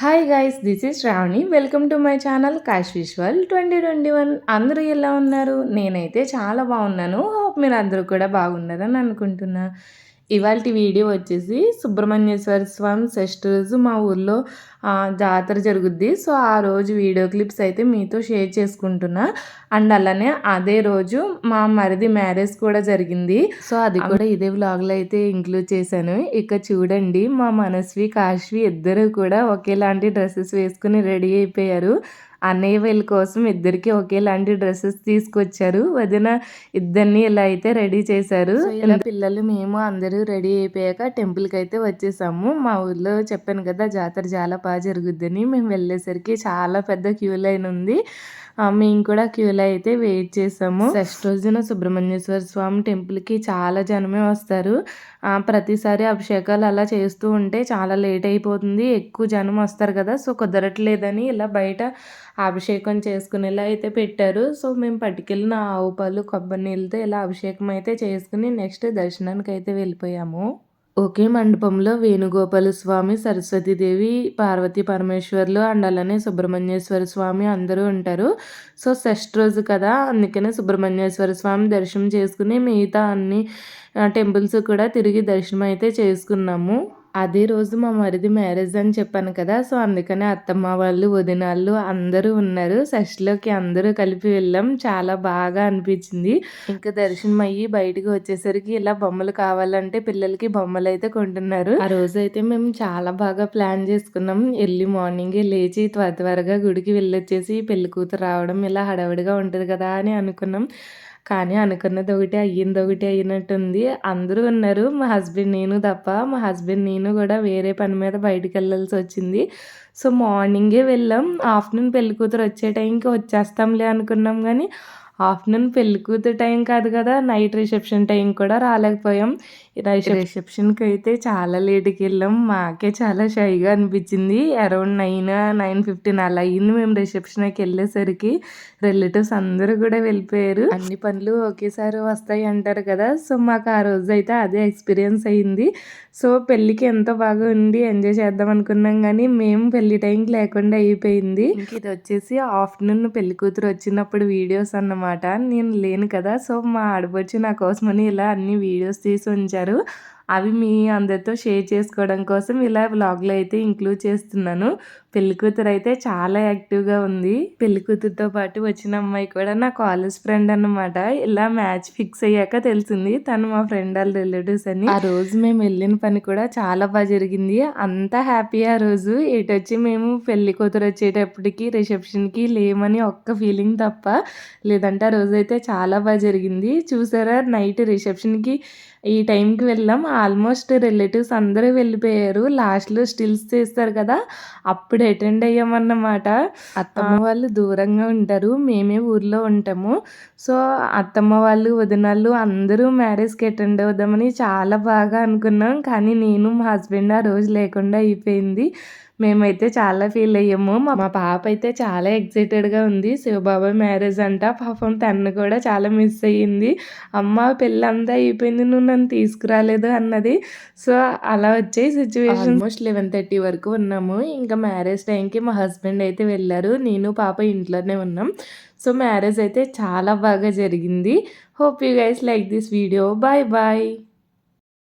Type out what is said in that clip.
Hi guys this is Shravani welcome to my channel cache విజువల్ twenty twenty one అందరూ ఎలా ఉన్నారు? నేనైతే చాలా బాగున్నాను. హోప్ మీరు అందరూ కూడా బాగున్నారని అనుకుంటున్నా. ఇవాళ వీడియో వచ్చేసి సుబ్రహ్మణ్యేశ్వర స్వామి షష్ఠ రోజు మా ఊర్లో జాతర జరుగుద్ది. సో ఆ రోజు వీడియో క్లిప్స్ అయితే మీతో షేర్ చేసుకుంటున్నా. అండ్ అలానే అదే రోజు మా మరిది మ్యారేజ్ కూడా జరిగింది. సో అది కూడా ఇదే వ్లాగ్లో అయితే ఇంక్లూడ్ చేశాను. ఇక చూడండి మా మనస్వి కాశ్వి ఇద్దరు కూడా ఒకేలాంటి డ్రెస్సెస్ వేసుకుని రెడీ అయిపోయారు. అన్నయ్య వీళ్ళ కోసం ఇద్దరికి ఒకేలాంటి డ్రెస్సెస్ తీసుకొచ్చారు. వదిన ఇద్దరిని ఇలా అయితే రెడీ చేశారు. ఇలా పిల్లలు మేము అందరూ రెడీ అయిపోయాక టెంపుల్కి అయితే వచ్చేసాము. మా ఊర్లో చెప్పాను కదా జాతర చాలా బాగా జరుగుద్దని. మేము వెళ్ళేసరికి చాలా పెద్ద క్యూ లైన్ ఉంది. మేము కూడా క్యూలో అయితే వెయిట్ చేసాము. ఫస్ట్ రోజున సుబ్రహ్మణ్యేశ్వర స్వామి టెంపుల్కి చాలా జనమే వస్తారు. ప్రతిసారి అభిషేకాలు అలా చేస్తూ ఉంటే చాలా లేట్ అయిపోతుంది. ఎక్కువ జనం వస్తారు కదా సో కుదరట్లేదని ఇలా బయట అభిషేకం చేసుకునేలా అయితే పెట్టారు. సో మేము పట్టుకెళ్ళిన ఆవు పాలు కొబ్బరి నీళ్ళతో ఇలా అభిషేకం అయితే చేసుకుని నెక్స్ట్ దర్శనానికి అయితే వెళ్ళిపోయాము. ఒకే మండపంలో వేణుగోపాల స్వామి సరస్వతీదేవి పార్వతీ పరమేశ్వర్లు అండ్ అలానే సుబ్రహ్మణ్యేశ్వర స్వామి అందరూ ఉంటారు. సో షష్ఠ రోజు కదా అందుకనే సుబ్రహ్మణ్యేశ్వర స్వామి దర్శనం చేసుకుని మిగతా అన్ని టెంపుల్స్ కూడా తిరిగి దర్శనం అయితే చేసుకున్నాము. అదే రోజు మా మరిది మ్యారేజ్ అని చెప్పాను కదా సో అందుకనే అత్తమ్మ వాళ్ళు వదినాళ్ళు అందరూ ఉన్నారు. షష్లోకి అందరూ కలిపి వెళ్ళాం. చాలా బాగా అనిపించింది. ఇంకా దర్శనం అయ్యి బయటకు వచ్చేసరికి ఇలా బొమ్మలు కావాలంటే పిల్లలకి బొమ్మలు అయితే కొంటున్నారు. ఆ రోజు అయితే మేము చాలా బాగా ప్లాన్ చేసుకున్నాం. ఎర్లీ మార్నింగే లేచి త్వర త్వరగా గుడికి వెళ్ళొచ్చేసి పెళ్ళి కూతురు రావడం ఇలా హడావిడిగా ఉంటుంది కదా అని అనుకున్నాం. కానీ అనుకున్నది ఒకటి అయ్యింది ఒకటి అయినట్టుంది. అందరూ ఉన్నారు. మా హస్బెండ్ నేను తప్ప. మా హస్బెండ్ నేను కూడా వేరే పని మీద బయటికి వెళ్ళాల్సి వచ్చింది. సో మార్నింగే వెళ్ళాం. ఆఫ్టర్నూన్ పెళ్ళి కూతురు వచ్చే టైంకి వచ్చేస్తాంలే అనుకున్నాం కానీ ఆఫ్టర్నూన్ పెళ్ళి కూతురు టైం కాదు కదా. నైట్ రిసెప్షన్ టైం కూడా రాలేకపోయాం. రిసెప్షన్కి అయితే చాలా లేట్కి వెళ్ళాం మాకే చాలా షైగా అనిపించింది. అరౌండ్ నైన్ నైన్ ఫిఫ్టీన్ అలా అయ్యింది మేము రిసెప్షన్కి వెళ్ళేసరికి. రిలేటివ్స్ అందరూ కూడా వెళ్ళిపోయారు. అన్ని పనులు ఒకేసారి వస్తాయి అంటారు కదా. సో మాకు ఆ రోజు అయితే అదే ఎక్స్పీరియన్స్ అయ్యింది సో పెళ్ళికి ఎంతో బాగా ఉంది ఎంజాయ్ చేద్దాం అనుకున్నాం కానీ మేము పెళ్ళి టైంకి లేకుండా అయిపోయింది. ఇది వచ్చేసి ఆఫ్టర్నూన్ పెళ్ళి కూతురు వచ్చినప్పుడు వీడియోస్ అన్నమాట. నేను లేను కదా. సో మా ఆడపడుచు నా కోసమని ఇలా అన్ని వీడియోస్ తీసి గారు. అవి మీ అందరితో షేర్ చేసుకోవడం కోసం ఇలా వ్లాగ్లో అయితే ఇంక్లూడ్ చేస్తున్నాను. పెళ్ళి కూతురు అయితే చాలా యాక్టివ్గా ఉంది. పెళ్ళి కూతురుతో పాటు వచ్చిన అమ్మాయి కూడా నా కాలేజ్ ఫ్రెండ్ అనమాట ఇలా మ్యాచ్ ఫిక్స్ అయ్యాక తెలిసింది. తను మా ఫ్రెండ్ వాళ్ళ రిలేటివ్స్ అని. ఆ రోజు మేము వెళ్ళిన పని కూడా చాలా బాగా జరిగింది. అంతా హ్యాపీ ఆ రోజు. ఇటు వచ్చి మేము పెళ్ళి కూతురు వచ్చేటప్పటికి రిసెప్షన్కి లేమని ఒక్క ఫీలింగ్ తప్ప లేదంటే ఆ రోజు అయితే చాలా బాగా జరిగింది. చూసారా నైట్ రిసెప్షన్కి ఈ టైంకి వెళ్ళాం. ఆల్మోస్ట్ రిలేటివ్స్ అందరూ వెళ్ళిపోయారు. లాస్ట్లో స్టిల్స్ చేస్తారు కదా అప్పుడు అటెండ్ అయ్యామన్నమాట. అత్తమ్మ వాళ్ళు దూరంగా ఉంటారు మేమే ఊర్లో ఉంటాము. సో అత్తమ్మ వాళ్ళు వదినాళ్ళు అందరూ మ్యారేజ్కి అటెండ్ అవుదామని చాలా బాగా అనుకున్నాం. కానీ నేను మా హస్బెండ్ ఆ రోజు లేకుండా అయిపోయింది. మేమైతే చాలా ఫీల్ అయ్యాము. మా పాప అయితే చాలా ఎక్సైటెడ్గా ఉంది. శివబాబా మ్యారేజ్ అంట. పాపం తను కూడా చాలా మిస్ అయ్యింది. అమ్మ పెళ్ళంతా అయిపోయింది. నువ్వు నన్ను తీసుకురాలేదు అన్నది. సో అలా వచ్చే సిచ్యువేషన్ ఆల్మోస్ట్ లెవెన్ థర్టీ వరకు ఉన్నాము. ఇంకా మ్యారేజ్ టైంకి మా హస్బెండ్ అయితే వెళ్ళారు. నేను పాప ఇంట్లోనే ఉన్నాం. సో మ్యారేజ్ అయితే చాలా బాగా జరిగింది. Hope you guys like this video bye bye